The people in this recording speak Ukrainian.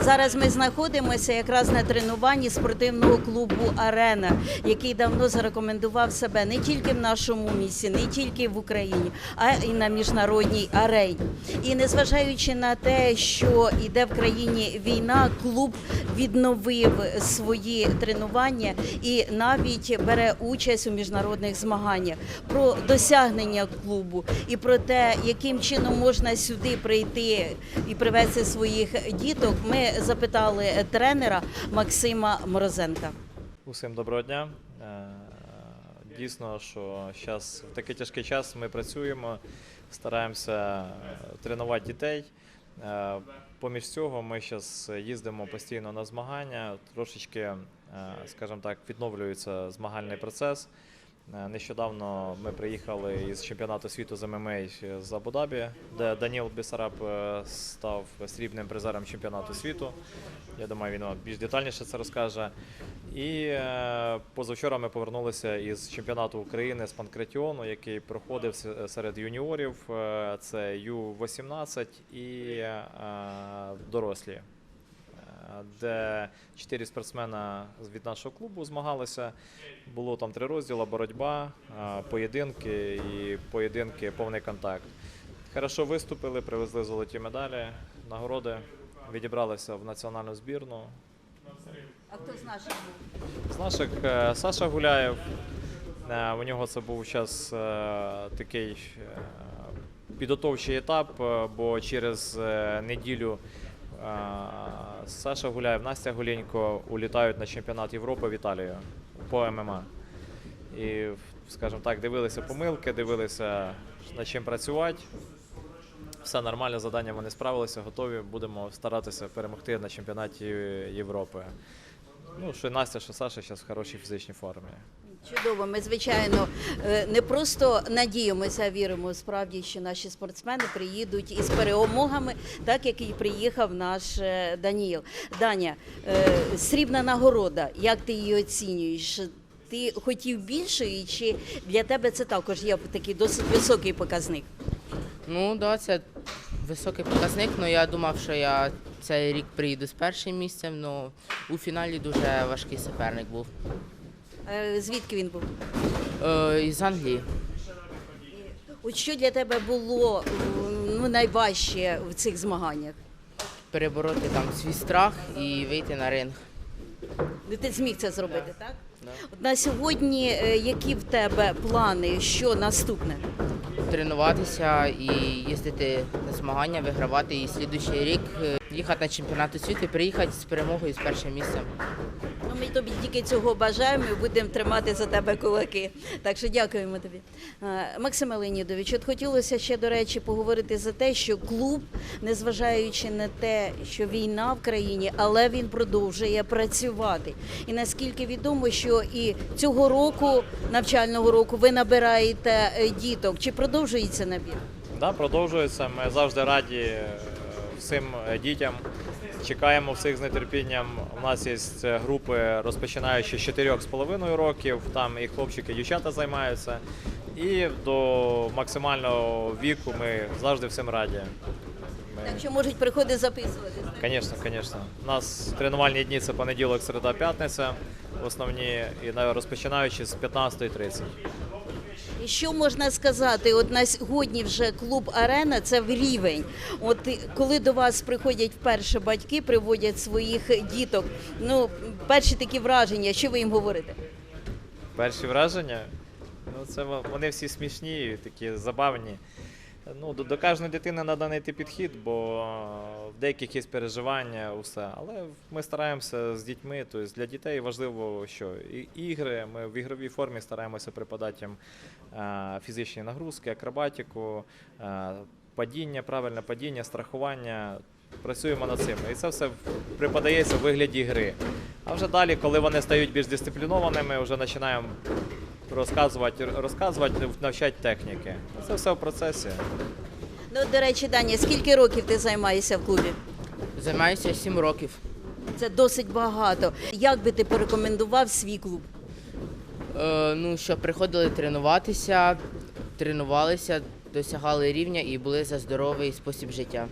Зараз ми знаходимося якраз на тренуванні спортивного клубу Арена, який давно зарекомендував себе не тільки в нашому місті, не тільки в Україні, а й на міжнародній арені. І незважаючи на те, що йде в країні війна, клуб відновив свої тренування і навіть бере участь у міжнародних змаганнях про досягнення клубу і про те, яким чином можна сюди прийти і привезти своїх діток. Ми запитали тренера Максима Морозенка. Усім доброго дня. Е, Дійсно, що зараз в такий тяжкий час ми працюємо, стараємося е, тренувати дітей. Е, Поміж цього ми зараз їздимо постійно на змагання, трошечки, скажімо так, відновлюється змагальний процес. Е, Нещодавно ми приїхали із чемпіонату світу з ММА з Абу-Дабі, де Даніл Бісараб е, став срібним призером чемпіонату світу. Я думаю, він більш детальніше це розкаже. І е, позавчора ми повернулися із чемпіонату України з панкратіону, який проходив серед юніорів. Е, Це Ю-18 і е, дорослі, е, де чотири спортсмена від нашого клубу змагалися. Було там три розділи: боротьба, е, поєдинки і поєдинки повний контакт. Хорошо виступили, привезли золоті медалі, нагороди, відібралися в національну збірну. А хто з наших був? З наших е, Саша Гуляєв. Е, У нього це був час такий підготовчий етап, бо через неділю Саша Гуляєв, Настя Гулінько улітають на чемпіонат Європи в Італію по ММА. І, скажімо так, дивилися помилки, дивилися над чим працювати. Все нормально, завдання вони справилися, готові. Будемо старатися перемогти на чемпіонаті Європи. Ну, що Настя, що Саша зараз в хорошій фізичній формі. Чудово, ми звичайно е, не просто надіємося, а віримо справді, що наші спортсмени приїдуть із перемогами, так як і приїхав наш е, Даніїл. Даня, е, срібна нагорода, як ти її оцінюєш? Ти хотів більшої, чи для тебе це також є такий досить високий показник? Ну, да, це високий показник, але я думав, що я цей рік приїду з першим місцем, але у фіналі дуже важкий суперник був. Е, Звідки він був? Е, із Англії. От що для тебе було ну, найважче в цих змаганнях? Перебороти там свій страх і вийти на ринг. Ну, ти зміг це зробити, так? От на сьогодні е, які в тебе плани? Що наступне? Тренуватися і їздити на змагання, вигравати і слідуючий рік е, їхати на чемпіонат світу приїхати з перемогою з першим місцем. Ми тобі тільки цього бажаємо і будемо тримати за тебе кулаки. Так що дякуємо тобі. Максиме Леонідович, от хотілося ще, до речі, поговорити за те, що клуб, незважаючи на те, що війна в країні, але він продовжує працювати. І наскільки відомо, що і цього року, навчального року, ви набираєте е, діток. Чи продовжується набір? Да, продовжується. Ми завжди раді е, всім е, дітям. Чекаємо всіх з нетерпінням. У нас є е, групи, розпочинаючи з 4,5 років. Там і хлопчики, і дівчата займаються. І до максимального віку ми завжди всім раді. Ми... Так що можуть приходити записуватися. Звісно, звісно. У нас тренувальні дні це понеділок, середа, п'ятниця. Основні і розпочинаючи з 15.30. І що можна сказати? От на сьогодні вже клуб Арена це в рівень. От коли до вас приходять вперше батьки, приводять своїх діток. Ну, перші такі враження, що ви їм говорите? Перші враження. Ну, це вони всі смішні, такі забавні. Ну, до, до кожної дитини треба знайти підхід, бо е, в деяких є переживання, усе. Але ми стараємося з дітьми. Тобто для дітей важливо, що ігри. Ми в ігровій формі стараємося преподати їм е, фізичні нагрузки, акробатику, е, падіння, правильне падіння, страхування. Працюємо над цим. І це все преподається в вигляді гри. А вже далі, коли вони стають більш дисциплінованими, вже починаємо розказувати, розказувати, навчати техніки. Це все в процесі. Ну, до речі, Даня, скільки років ти займаєшся в клубі? Займаюся 7 років. Це досить багато. Як би ти порекомендував свій клуб? Е, ну, щоб приходили тренуватися, тренувалися, досягали рівня і були за здоровий спосіб життя.